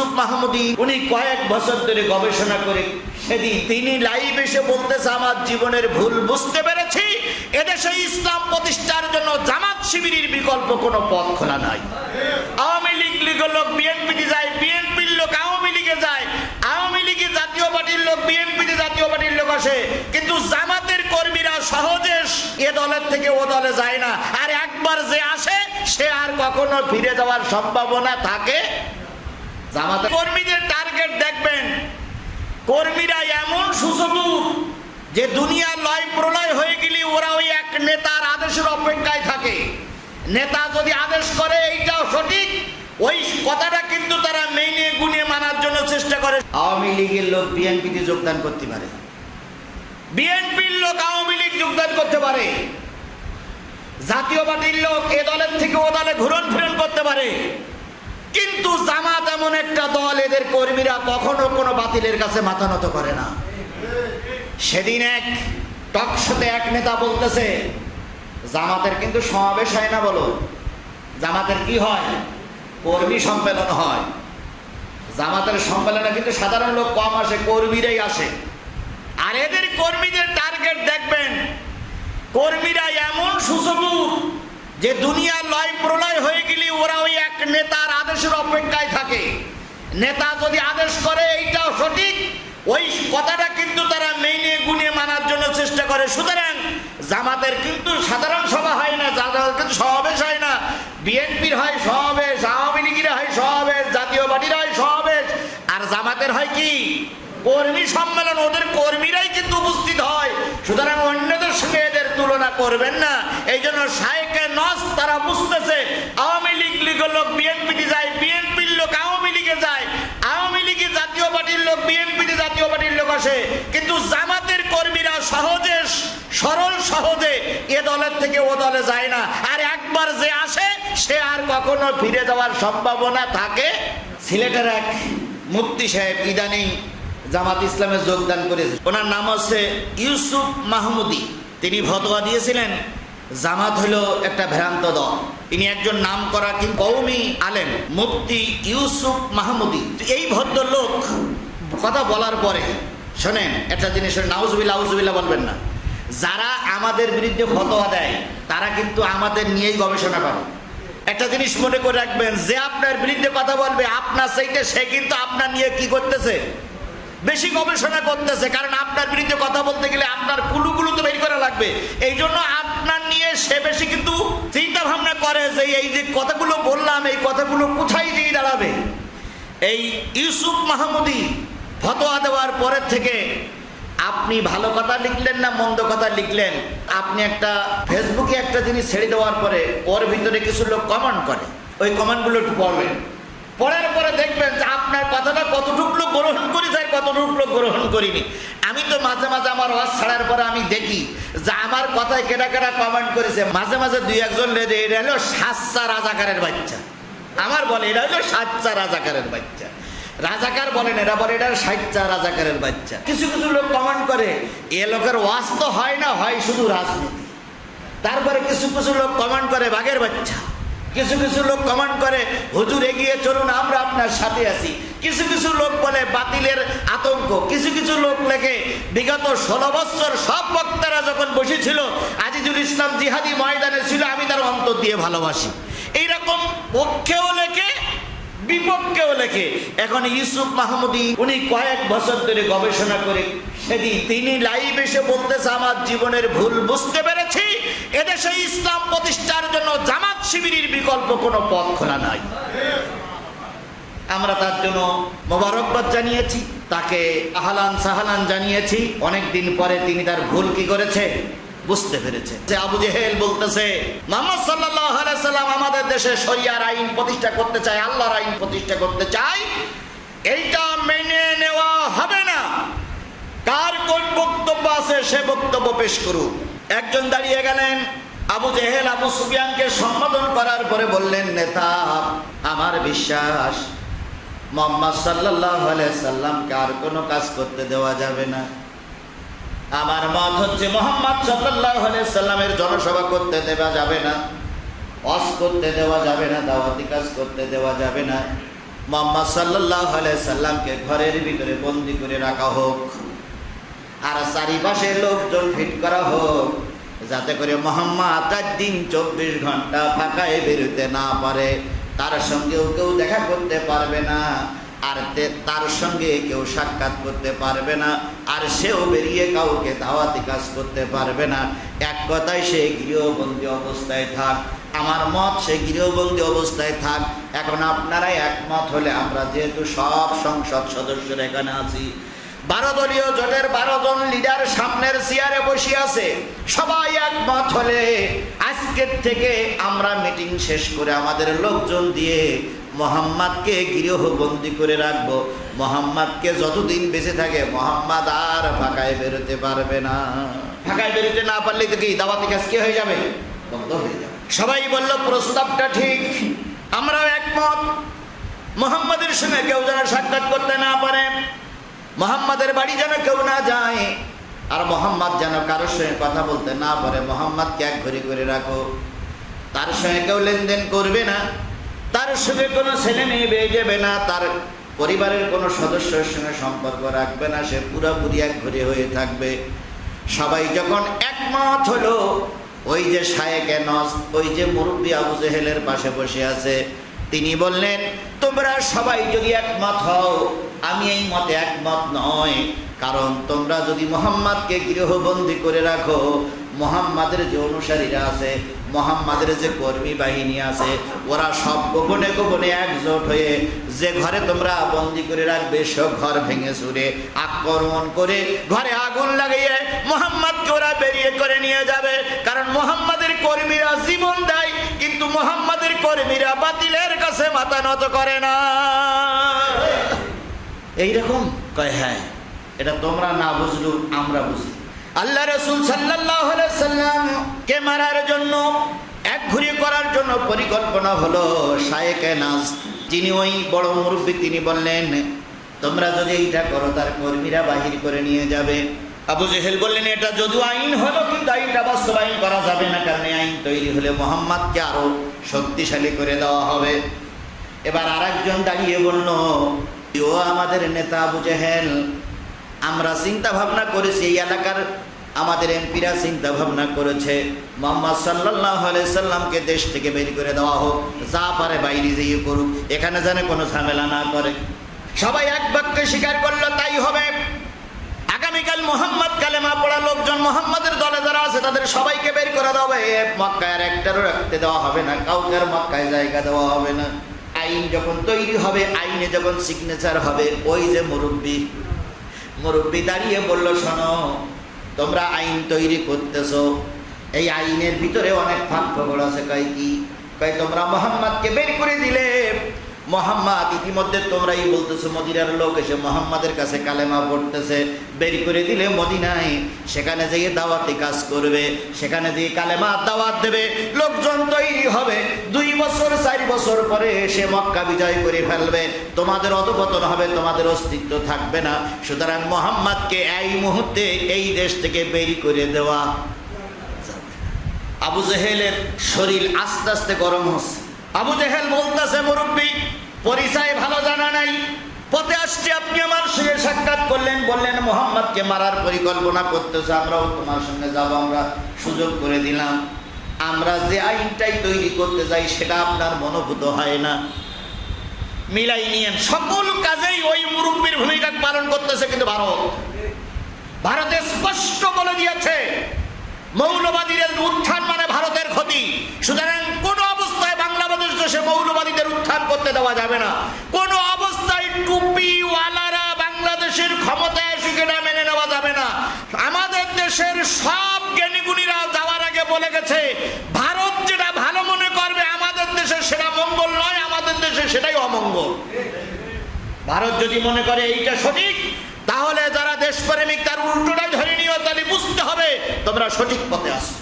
ইউসুফ মাহমুদি, উনি কয়েক বছর ধরে গবেষণা করে সেদিন তিনি লাইভ এসে বলতেছে, আমার জীবনের ভুল বুঝতে পেরেছি। এদেশে ইসলাম প্রতিষ্ঠার জন্য জামাত শিবিরের বিকল্প কোনো পথ খোলা নাই। আওয়ামী লীগ লীগের লোক বিএনপিতে যায়, বিএনপির লোক আওয়ামী লীগে যায়। আওয়ামী লীগে জাতীয় পার্টির লোক বিএনপিতে জাতীয় পার্টির লোক আসে। কিন্তু জামাতের কর্মীরা সহজে এ দলের থেকে ও দলে যায় না। আর একবার যে আসে, সে আর কখনো ফিরে যাওয়ার সম্ভাবনা থাকে জামাতের কর্মীদের টার্গেট দেখবেন। কর্মীরা এমন সুচতুর যে দুনিয়া লয় প্রলয় হয়ে গেলে ওরা ওই এক নেতার আদেশের অপেক্ষায় থাকে। নেতা যদি আদেশ করে এইটাও সঠিক। ওই কথাটা কিন্তু তারা মেনে গুনে মানার জন্য চেষ্টা করে। আওয়ামী লীগের লোক বিএনপিতে যোগদান করতে পারে। বিএনপির লোক আওয়ামী লীগ যোগদান করতে পারে। জাতীয় পার্টির লোক এ দলের থেকে ও দলে ঘুরন ফিরন করতে পারে। কিন্তু জামাত এমন একটা দল এদের কর্মীরা কখনো কোনো বাতিলের কাছে মাথা নত করে না। সেদিন এক টকশোতে এক নেতা বলতেছে, জামাতের কিন্তু সমাবেশ হয় না বলো। জামাতের কি হয়? কর্মী সম্মেলন হয়। জামাতের সম্মেলনে কিন্তু সাধারণ লোক কম আসে, কর্মীরাই আসে। আর এদের কর্মীদের টার্গেট দেখবেন, কর্মীরা এমন সুচতুর যে দুনিয়া লয় প্রলয় হয়ে গেলে, ওরা ওই এক নেতার আদেশের অপেক্ষায় থাকে। নেতা যদি আদেশ করে, এইটাও সঠিক। ওই কথাটা কিন্তু তারা মেনে গুনে মানার জন্য চেষ্টা করে। সুতরাং জামাতের কিন্তু সাধারণ সভা হয় না, জামাতের কিন্তু সমাবেশ হয় না। বিএনপির হয় সমাবেশ, আওয়ামী লীগের হয় সমাবেশ, জাতীয় পার্টির হয় সমাবেশ। আর জামাতের হয় কি? কর্মী সম্মেলন, ওদের কর্মীরাই কিন্তু উপস্থিত হয়। সুতরাং অন্যদের সঙ্গে এদের তুলনা করবেন না। এই জন্য সাইকে নস তারা বুঝতেছে, আওয়ামী লীগ লোক বিএনপিতে যায়, বিএনপির লোক আওয়ামী লীগে যায়, আওয়ামী লীগে জাতীয় পার্টির লোক বিএনপিতে জাতীয় পার্টির লোক আসে। কিন্তু জামাতের কর্মীরা সহজে, সরল সহজে এ দলের থেকে ও দলে যায় না। আর একবার যে আসে, সে আর কখনো ফিরে যাওয়ার সম্ভাবনা থাকে। সিলেটের এক মুফতি সাহেব ইদানিং জামাত ইসলামে যোগদান করেছে। ওনার নাম হচ্ছে ইউসুফ মাহমুদি। তিনি ফতোয়া দিয়েছিলেন জামাত হলো একটা ভ্রান্ত দল। তিনি একজন নাম করা কিন্তু কৌমি আলেম, মুফতি ইউসুফ মাহমুদি। এই ভদ্রলোক কথা বলার পরে, শোনেন, একটা জিনিস নাউজবিল্লা আউজবিল্লা বলবেন না। যারা আমাদের বিরুদ্ধে ফতোয়া দেয়, তারা কিন্তু আমাদের নিয়েই গবেষণা করে। একটা জিনিস মনে করে রাখবেন, যে আপনার বিরুদ্ধে কথা বলবে, আপনার চাইতে সে কিন্তু আপনার নিয়ে কি করতেছে? বেশি গবেষণা করতেছে, কারণ আপনার বিরুদ্ধে কথা বলতে গেলে আপনার কুলুগুলো তো বের করা লাগবে। এই জন্য আপনার নিয়ে সে বেশি কিন্তু চিন্তা ভাবনা করে যে এই যে কথাগুলো বললাম, এই কথাগুলো কোথায় দিয়ে দাঁড়াবে? এই ইউসুফ মাহমুদি ফতোয়া দেওয়ার পরের থেকে আপনি ভালো কথা লিখলেন না মন্দ কথা লিখলেন? আপনি একটা ফেসবুকে একটা জিনিস ছেড়ে দেওয়ার পরে ওর ভিতরে কিছু লোক কমেন্ট করে। ওই কমেন্টগুলো একটু পড়বেন। পড়ার পরে দেখবেন যে আপনার কথাটা কতটুকু গ্রহণ করেছে আর কতটুকু গ্রহণ করিনি। আমি তো মাঝে মাঝে আমার ওয়াজ ছাড়ার পরে আমি দেখি যে আমার কথায় কেটা কেটা কমেন্ট করেছে। মাঝে মাঝে দুই একজন লেদে, এটা হলো সাচ্চা রাজাকারের বাচ্চা। আমার বলে, এটা হলো সাচ্চা রাজাকারের বাচ্চা। রাজাকার বলেন, এরা বলে, এটা সাচ্চা রাজাকারের বাচ্চা। কিছু কিছু লোক কমেন্ট করে, এ লোকের ওয়াজ তো হয় না, হয় শুধু রাজনীতি। তারপরে কিছু কিছু লোক কমেন্ট করে, বাঘের বাচ্চা। কিছু কিছু লোক কমেন্ট করে, হুজুর এগিয়ে চলুন, আমরা আপনার সাথে আছি। কিছু কিছু লোক বলে, বাতিলের আতঙ্ক। কিছু কিছু লোক লেখে, বিগত ষোলো বছর সব বক্তারা যখন বসেছিল, আজিজুল ইসলাম জিহাদি ময়দানে ছিল, আমি তার অন্তর দিয়ে ভালোবাসি। এইরকম পক্ষেও লেখে, বিপক্ষেও লেখে। এখন ইউসুফ মাহমুদি, উনি কয়েক বছর ধরে গবেষণা করে, সেদিন তিনি লাইভ এসে বলতেছে, আমার জীবনের ভুল বুঝতে পেরেছি? এদেশে ইসলাম প্রতিষ্ঠার জন্য জামাত শিবিরের বিকল্প কোনো পথ খোলা নাই। আমরা তার জন্য মোবারকবাদ জানিয়েছি, তাকে আহলান সাহালান জানিয়েছি। অনেক দিন পরে তিনি তার ভুল কি করেছে বুঝতে পেরেছে। যে আবু জেহেল বলতেছে, মোহাম্মদ আলাইহি সাল্লাম আমাদের দেশে শরিয়ার আইন প্রতিষ্ঠা করতে চায়, আল্লাহর আইন প্রতিষ্ঠা করতে চায়। এইটা মেনে নেওয়া হবে না কার কোন বক্তব্য আছে সে বক্তব্য পেশ করুক একজন দাঁড়িয়ে গেলেন, আবু জেহেল, আবু সুফিয়ানকে সম্বোধন করার পরে বললেন, নেতা, আমার বিশ্বাস, মোহাম্মদ সাল্লাহ সাল্লামকে আর কোনো কাজ করতে দেওয়া যাবে না। আমার মত হচ্ছে মোহাম্মদ সাল্লাহ সাল্লামের জনসভা করতে দেওয়া যাবে না অস করতে দেওয়া যাবে না, দাওয়াতি কাজ করতে দেওয়া যাবে না। মোহাম্মদ সাল্লাহ সাল্লামকে ঘরের ভিতরে বন্দি করে রাখা হোক। আর চারিপাশে লোকজন ফিট করা হোক, যাতে করে মোহাম্মদ তার দিন চব্বিশ ঘণ্টা ফাঁকায় বেরোতে না পারে। তার সঙ্গেও কেউ দেখা করতে পারবে না, আর তার সঙ্গে কেউ সাক্ষাৎ করতে পারবে না, আর সেও বেরিয়ে কাউকে দাওয়াতি কাজ করতে পারবে না। এক কথায় সে গৃহবন্দী অবস্থায় থাক, আমার মত সে গৃহবন্দী অবস্থায় থাক। এখন আপনারাই একমত হলে আমরা যেহেতু সব সংসদ সদস্যরা এখানে আছি বারো দলীয় জোটের বারো জন লিডার সামনের চেয়ারে বসে আছে। সবাই একমত হলে আজকের থেকে আমরা মিটিং শেষ করে আমাদের লোকজন দিয়ে মোহাম্মদকে গৃহবন্দী করে রাখব। মোহাম্মদকে যতদিন বেঁচে থাকে, মোহাম্মদ আর ফাঁকায় বেরোতে পারবে না। ফাঁকায় বেরোতে না পারলে তো কি, দাওয়াতি কাজ কি হয়ে যাবে? বন্ধ হয়ে যাবে। সবাই বলল, প্রস্তাবটা ঠিক, আমরাও একমত। মোহাম্মদের সঙ্গে কেউ যেন সাক্ষাৎ করতে না পারে মোহাম্মদের বাড়ি যেন কেউ না যায়। আর মোহাম্মদ যেন কারোর সঙ্গে কথা বলতে না পারে, মোহাম্মদকে এক ঘড়ি করে রাখো। তার সঙ্গে কেউ লেনদেন করবে না, তার সঙ্গে কোনো ছেলে মেয়ে বেয়ে যাবে না, তার পরিবারের কোনো সদস্যের সঙ্গে সম্পর্ক রাখবে না, সে পুরোপুরি এক ঘরে হয়ে থাকবে। সবাই যখন একমত হলো, ওই যে শায়েকে নস, ওই যে মুরব্বী আবু জেহেলের পাশে বসে আছে তিনি বললেন, তোমরা সবাই যদি একমত হও, আমি এই মতে একমত নয়। কারণ তোমরা যদি মোহাম্মদকে গৃহবন্দী করে রাখো, মোহাম্মদের যে অনুসারীরা আছে, মোহাম্মদের যে কর্মী বাহিনী আছে, ওরা সব গোপনে গোপনে একজোট হয়ে যে ঘরে তোমরা বন্দি করে রাখবে সব ঘর ভেঙে চুরে আক্রমণ করে ঘরে আগুন লাগিয়ে মোহাম্মদকে ওরা বেরিয়ে করে নিয়ে যাবে। কারণ মোহাম্মদের কর্মীরা জীবন দেয়, কিন্তু মোহাম্মদের কর্মীরা বাতিলের কাছে মাথা নত করে না। এইরকম? কয় হ্যাঁ এটা তোমরা না বুঝলো আমরা বুঝি। আল্লাহ রসুল সাল্লাম কে মারার জন্য, এক ঘুরি করার জন্য পরিকল্পনা হলো শায়েকে নাজ যিনি ওই বড় মুরব্বী, তিনি বললেন, তোমরা যদি এইটা করো, তার কর্মীরা বাহির করে নিয়ে যাবে। আবু জেহেল বললেন, এটা যদিও আইন হলো, কিন্তু আইনটা বাস্তবায়ন করা যাবে না, কারণ আইন তৈরি হলে মোহাম্মদকে আরও শক্তিশালী করে দেওয়া হবে। এবার আরেকজন দাঁড়িয়ে বলল, ও আমাদের নেতা আবু জেহেল, আমরা চিন্তা ভাবনা করেছি, এই এলাকার আমাদের এমপিরা চিন্তা ভাবনা করেছে, মোহাম্মদ সাল্লাহ সাল্লামকে দেশ থেকে বের করে দেওয়া হোক, যা পারে বাইরে যেয়ে করুক, এখানে যেন কোনো ঝামেলা না করে। সবাই এক বাক্যে স্বীকার করল, তাই হবে। আগামীকাল মোহাম্মদ কালেমা পড়া লোকজন মোহাম্মদের দলে যারা আছে, তাদের সবাইকে বের করে দেওয়া হবে মক্কায় আর একটারও রাখতে দেওয়া হবে না কাউকে আর মক্কায় জায়গা দেওয়া হবে না। আইন যখন তৈরি হবে, আইনে যখন সিগনেচার হবে, ওই যে মুরব্বী মুরব্বী দাঁড়িয়ে বলল, শোনো, তোমরা আইন তৈরি করতেছো। এই আইনের ভিতরে অনেক ফাঁক ফগড় আছে। কয় কি? কয়, তোমরা মোহাম্মদকে বের করে দিলে মোহাম্মদ, ইতিমধ্যে তোমরাই বলতেছো মদিনার লোক এসে মোহাম্মদের কাছে কালেমা পড়তেছে। বের করে দিলে মদিনায়। সেখানে যেয়ে দাওয়াতি কাজ করবে, সেখানে যেয়ে কালেমা দাওয়াত দেবে। লোকজন তৈরি হবে। দুই বছর, চার বছর পরে এসে মক্কা বিজয় করে ফেলবে। তোমাদের অধপতন হবে, তোমাদের অস্তিত্ব থাকবে না। সুতরাং মোহাম্মদকে এই মুহূর্তে এই দেশ থেকে বের করে দেওয়া আবু জেহেলের শরীর আস্তে আস্তে গরম হচ্ছে। আবু জেহেল বলতেছে, মুরব্বী পরিচয় ভালো জানা নাই। পথে আসছে, আপনি আমার সঙ্গে সাক্ষাৎ করলেন, বললেন, মোহাম্মদকে মারার পরিকল্পনা করতেছে, আমরাও তোমার সঙ্গে যাব, আমরা সুযোগ করে দিলাম। আমরা যে আইনটাই তৈরি করতে যাই, সেটা আপনার মনোভূত হয় না। মিলাই নিয়েন। সকল কাজেই ওই মুরব্বীর ভূমিকা পালন করতেছে কিন্তু ভারত। ভারতে স্পষ্ট বলে দিয়েছে, মৌলবাদীদের উত্থান মানে ভারতের ক্ষতি। সুতরাং কোন বাংলাদেশ দেশে মৌলবাদীদের উত্থান করতে দেওয়া যাবে না। কোন অবস্থায় টুপিওয়ালারা বাংলাদেশের ক্ষমতায় আসুকে না মেনে নেওয়া যাবে না। আমাদের দেশের সব জ্ঞানীগুণীরা যাওয়ার আগে বলে গেছে, ভারত যেটা ভালো মনে করবে, আমাদের দেশে সেটা মঙ্গল নয়, আমাদের দেশে সেটাই অমঙ্গল। ভারত যদি মনে করে এইটা সঠিক, তাহলে যারা দেশপ্রেমিক তার উল্টোটাই ধরে নিও, তাহলে বুঝতে হবে তোমরা সঠিক পথে আসো